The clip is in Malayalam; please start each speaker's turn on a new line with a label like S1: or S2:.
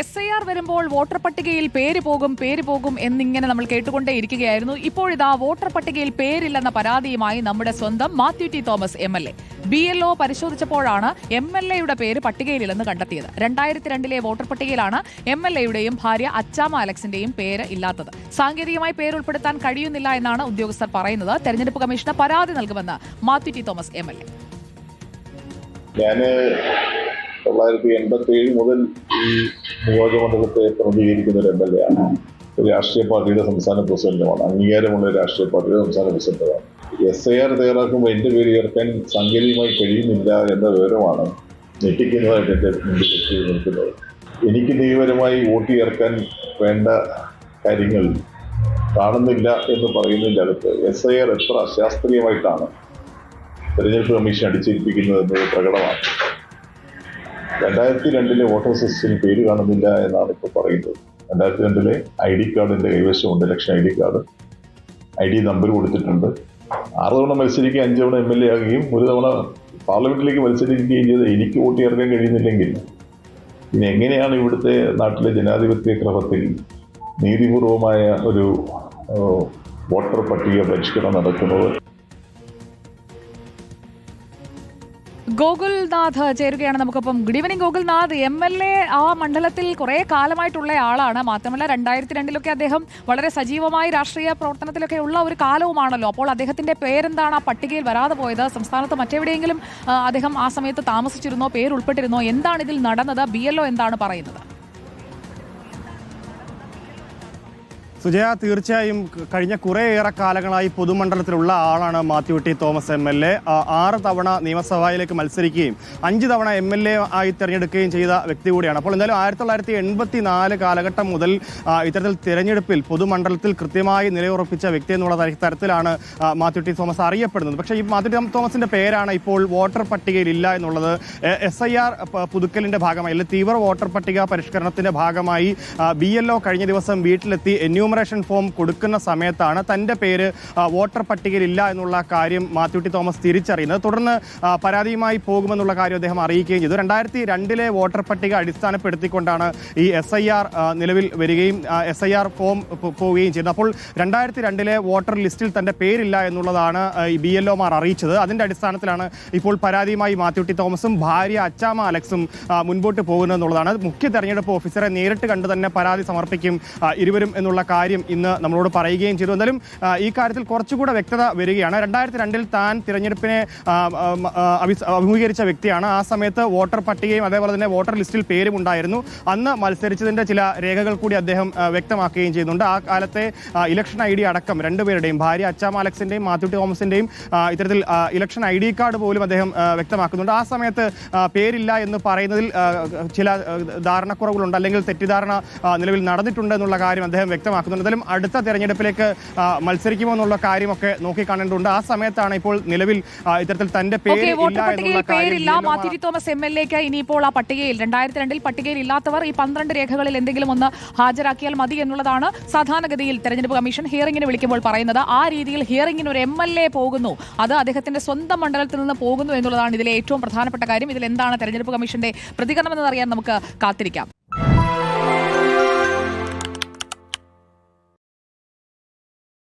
S1: എസ് ഐ ആർ വരുമ്പോൾ വോട്ടർ പട്ടികയിൽ പേര് പോകും പേര് പോകും എന്നിങ്ങനെ നമ്മൾ കേട്ടുകൊണ്ടേ ഇരിക്കുകയായിരുന്നു ഇപ്പോഴിതാ വോട്ടർ പട്ടികയിൽ പേരില്ലെന്ന പരാതിയുമായി നമ്മുടെ സ്വന്തം Mathew T Thomas M L A B L O പരിശോധിച്ചപ്പോഴാണ് M L എയുടെ പേര് പട്ടികയിലില്ലെന്ന് കണ്ടെത്തിയത്. രണ്ടായിരത്തി രണ്ടിലെ വോട്ടർ പട്ടികയിലാണ് എം എൽ എയുടെയും ഭാര്യ അച്ചാമ അലക്സിന്റെയും പേര് ഇല്ലാത്തത്. സാങ്കേതികമായി പേര് ഉൾപ്പെടുത്താൻ കഴിയുന്നില്ല എന്നാണ് ഉദ്യോഗസ്ഥർ പറയുന്നത്. തെരഞ്ഞെടുപ്പ് കമ്മീഷന് പരാതി നൽകുമെന്ന് Mathew T Thomas M L A
S2: തൊള്ളായിരത്തി എൺപത്തി ഏഴ് മുതൽ ഈ നിയോജകമണ്ഡലത്തെ പ്രതികരിക്കുന്ന ഒരു എം എൽ എ ആണ്. രാഷ്ട്രീയ പാർട്ടിയുടെ സംസ്ഥാന പ്രസിഡന്റുമാണ്. അംഗീകാരമുള്ള രാഷ്ട്രീയ പാർട്ടിയുടെ സംസ്ഥാന പ്രസിഡന്റുമാണ്. എസ് ഐ ആർ തയ്യാറാക്കുമ്പോൾ എന്റെ പേര് ചേർക്കാൻ സാങ്കേതികമായി കഴിയുന്നില്ല എന്ന വിവരമാണ് ഞെട്ടിക്കുന്നതായിട്ട് എന്റെ മുമ്പിൽ നിൽക്കുന്നത്. എനിക്ക് നിയമപരമായി വോട്ട് ചേർക്കാൻ വേണ്ട കാര്യങ്ങൾ കാണുന്നില്ല എന്ന് പറയുന്നതിന്റെ അകത്ത് എസ് ഐ ആർ എത്ര അശാസ്ത്രീയമായിട്ടാണ് തെരഞ്ഞെടുപ്പ് കമ്മീഷൻ അടിച്ചേൽപ്പിക്കുന്നത് എന്നത് പ്രകടമാണ്. രണ്ടായിരത്തി രണ്ടിലെ വോട്ടർ സിസ്റ്റിൽ പേര് കാണുന്നില്ല എന്നാണ് ഇപ്പോൾ പറയുന്നത്. രണ്ടായിരത്തി രണ്ടിലെ ഐ ഡി കാർഡ് എന്റെ കൈവശമുണ്ട് election I D card. I D number കൊടുത്തിട്ടുണ്ട്. ആറ് തവണ മത്സരിക്കുകയും അഞ്ച് തവണ എം എൽ എ ആകുകയും ഒരു തവണ പാർലമെന്റിലേക്ക് മത്സരിക്കുകയും ചെയ്ത് എനിക്ക് വോട്ട് ചേർക്കാൻ കഴിയുന്നില്ലെങ്കിൽ പിന്നെ എങ്ങനെയാണ് ഇവിടുത്തെ നാട്ടിലെ ജനാധിപത്യ ക്രമത്തിൽ നീതിപൂർവമായ ഒരു വോട്ടർ പട്ടിക പരിഷ്കരണം നടക്കുന്നത്?
S1: ഗോകുൽനാഥ് ചേരുകയാണ് നമുക്കൊപ്പം. Good evening Gokulnath. M L A ആ മണ്ഡലത്തിൽ കുറെ കാലമായിട്ടുള്ള ആളാണ്. മാത്രമല്ല രണ്ടായിരത്തി രണ്ടിലൊക്കെ അദ്ദേഹം വളരെ സജീവമായി രാഷ്ട്രീയ പ്രവർത്തനത്തിലൊക്കെ ഉള്ള ഒരു കാലവുമാണല്ലോ. അപ്പോൾ അദ്ദേഹത്തിന്റെ പേരെന്താണ്? ആ പട്ടികയിൽ വരാതെ പോയത്? സംസ്ഥാനത്ത് മറ്റെവിടെയെങ്കിലും അദ്ദേഹം ആ സമയത്ത് താമസിച്ചിരുന്നോ? പേര് ഉൾപ്പെട്ടിരുന്നോ എന്താണ് ഇതിൽ നടന്നത്? ബി എന്താണ് പറയുന്നത്?
S3: സുജയ തീർച്ചയായും കഴിഞ്ഞ കുറേയേറെ കാലങ്ങളായി പൊതുമണ്ഡലത്തിലുള്ള ആളാണ് Mathew T Thomas M L A. ആറ് തവണ നിയമസഭയിലേക്ക് മത്സരിക്കുകയും അഞ്ച് തവണ എം എൽ എ ആയി തിരഞ്ഞെടുക്കുകയും ചെയ്ത വ്യക്തി കൂടിയാണ്. അപ്പോൾ എന്തായാലും ആയിരത്തി തൊള്ളായിരത്തി എൺപത്തി നാല് കാലഘട്ടം മുതൽ ഇത്തരത്തിൽ തിരഞ്ഞെടുപ്പിൽ പൊതുമണ്ഡലത്തിൽ കൃത്യമായി നിലയുറപ്പിച്ച വ്യക്തി എന്നുള്ള തര- തരത്തിലാണ് മാത്യു ടി തോമസ് അറിയപ്പെടുന്നത്. പക്ഷേ ഈ മാത്യു ടി തോമസിന്റെ പേരാണ് ഇപ്പോൾ വോട്ടർ പട്ടികയിൽ ഇല്ല എന്നുള്ളത് എസ് ഐ ആർ പുതുക്കലിന്റെ ഭാഗമായി അല്ലെങ്കിൽ തീവ്ര വോട്ടർ പട്ടിക പരിഷ്കരണത്തിന്റെ ഭാഗമായി ബി എൽ ഒ കഴിഞ്ഞ ദിവസം വീട്ടിലെത്തി എന്യൂമറേഷൻ ഫോം കൊടുക്കുന്ന സമയത്താണ് തന്റെ പേര് വോട്ടർ പട്ടികയിൽ ഇല്ല എന്നുള്ള കാര്യം മാത്യു ടി തോമസ് തിരിച്ചറിയുന്നത്. തുടർന്ന് പരാതിയുമായി പോകുമെന്നുള്ള കാര്യം അദ്ദേഹം അറിയിക്കുകയും ചെയ്തു. രണ്ടായിരത്തി രണ്ടിലെ വോട്ടർ പട്ടിക അടിസ്ഥാനപ്പെടുത്തിക്കൊണ്ടാണ് ഈ എസ് ഐ ആർ നിലവിൽ വരികയും എസ് ഐ ആർ ഫോം പോവുകയും ചെയ്തത്. അപ്പോൾ രണ്ടായിരത്തി രണ്ടിലെ വോട്ടർ ലിസ്റ്റിൽ തന്റെ പേരില്ല എന്നുള്ളതാണ് ഈ ബി എൽ ഒമാർ അറിയിച്ചത്. അതിന്റെ അടിസ്ഥാനത്തിലാണ് ഇപ്പോൾ പരാതിയുമായി മാത്യു ടി തോമസും ഭാര്യ അച്ചാമ അലക്സും മുൻപോട്ട് പോകുന്നത് എന്നുള്ളതാണ്. മുഖ്യ തെരഞ്ഞെടുപ്പ് ഓഫീസറെ നേരിട്ട് കണ്ട് തന്നെ പരാതി സമർപ്പിക്കും ഇരുവരും എന്നുള്ള കാര്യം ഇന്ന് നമ്മളോട് പറയുകയും ചെയ്തു. എന്തായാലും ഈ കാര്യത്തിൽ കുറച്ചുകൂടെ വ്യക്തത വരികയാണ്. രണ്ടായിരത്തി രണ്ടിൽ താൻ തിരഞ്ഞെടുപ്പിനെ അഭിമുഖീകരിച്ച വ്യക്തിയാണ്. ആ സമയത്ത് വോട്ടർ പട്ടികയും അതേപോലെ തന്നെ വോട്ടർ ലിസ്റ്റിൽ പേരും ഉണ്ടായിരുന്നു. അന്ന് മത്സരിച്ചതിന്റെ ചില രേഖകൾ കൂടി അദ്ദേഹം വ്യക്തമാക്കുകയും ചെയ്യുന്നുണ്ട്. ആ കാലത്തെ ഇലക്ഷൻ ഐ ഡി അടക്കം രണ്ടുപേരുടെയും ഭാര്യ അച്ചാം അലക്സിന്റെയും മാത്യു തോമസിന്റെയും ഇത്തരത്തിൽ ഇലക്ഷൻ ഐ ഡി കാർഡ് പോലും അദ്ദേഹം വ്യക്തമാക്കുന്നുണ്ട്. ആ സമയത്ത് പേരില്ല എന്ന് പറയുന്നതിൽ ചില ധാരണക്കുറവുകളുണ്ട് അല്ലെങ്കിൽ തെറ്റിദ്ധാരണ നിലവിൽ നടന്നിട്ടുണ്ട് എന്നുള്ള കാര്യം അദ്ദേഹം വ്യക്തമാക്കുന്നുണ്ട് എന്തായാലും അടുത്ത തെരഞ്ഞെടുപ്പിലേക്ക് മത്സരിക്കുമോ എന്നുള്ള കാര്യമൊക്കെ നോക്കിക്കാണേണ്ടതുണ്ട്. ആ സമയത്താണ് ഇപ്പോൾ നിലവിൽ ഇത്തരത്തിൽ തന്റെ പേര്
S1: പേരില്ല മാത്യു തോമസ് എം എൽ എക്ക് ഇനിയിപ്പോൾ ആ പട്ടികയിൽ രണ്ടായിരത്തി രണ്ടിൽ പട്ടികയിൽ ഇല്ലാത്തവർ ഈ പന്ത്രണ്ട് രേഖകളിൽ എന്തെങ്കിലും ഒന്ന് ഹാജരാക്കിയാൽ മതി എന്നുള്ളതാണ് സാധാരണഗതിയിൽ തെരഞ്ഞെടുപ്പ് കമ്മീഷൻ ഹിയറിംഗിന് വിളിക്കുമ്പോൾ പറയുന്നത്. ആ രീതിയിൽ ഹിയറിംഗിന് ഒരു എം എൽ എ പോകുന്നു. അത് അദ്ദേഹത്തിന്റെ സ്വന്തം മണ്ഡലത്തിൽ നിന്ന് പോകുന്നു എന്നുള്ളതാണ് ഇതിലെ ഏറ്റവും പ്രധാനപ്പെട്ട കാര്യം. ഇതിൽ എന്താണ് തെരഞ്ഞെടുപ്പ് കമ്മീഷന്റെ പ്രതികരണം എന്നറിയാൻ നമുക്ക് കാത്തിരിക്കാം.